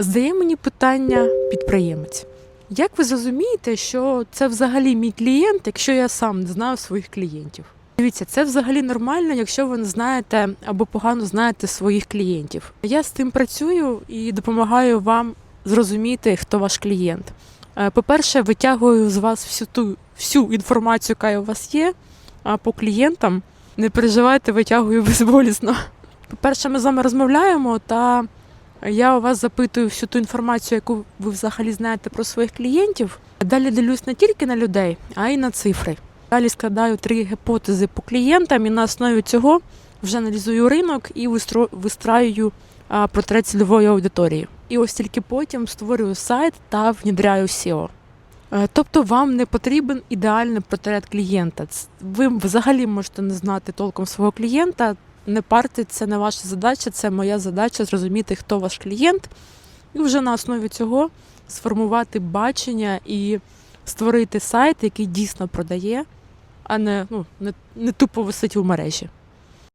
Здає мені питання підприємець. Як ви зрозумієте, що це взагалі мій клієнт, якщо я сам не знаю своїх клієнтів? Дивіться, це взагалі нормально, якщо ви не знаєте або погано знаєте своїх клієнтів. Я з тим працюю і допомагаю вам зрозуміти, хто ваш клієнт. Е, По-перше, витягую з вас всю ту всю інформацію, яка у вас є. А по клієнтам не переживайте, витягую безболісно. По-перше, ми з вами розмовляємо, та я у вас запитую всю ту інформацію, яку ви взагалі знаєте про своїх клієнтів. Далі дивлюсь не тільки на людей, а й на цифри. Далі складаю три гіпотези по клієнтам і на основі цього вже аналізую ринок і вистраюю портрет цільової аудиторії. І ось тільки потім створюю сайт та внідряю SEO. Е, Тобто вам не потрібен ідеальний портрет клієнта. Ви взагалі можете не знати толком свого клієнта. Не партить, це не ваша задача, це моя задача зрозуміти, хто ваш клієнт, і вже на основі цього сформувати бачення і створити сайт, який дійсно продає, а не, ну, не, не тупо висить у мережі.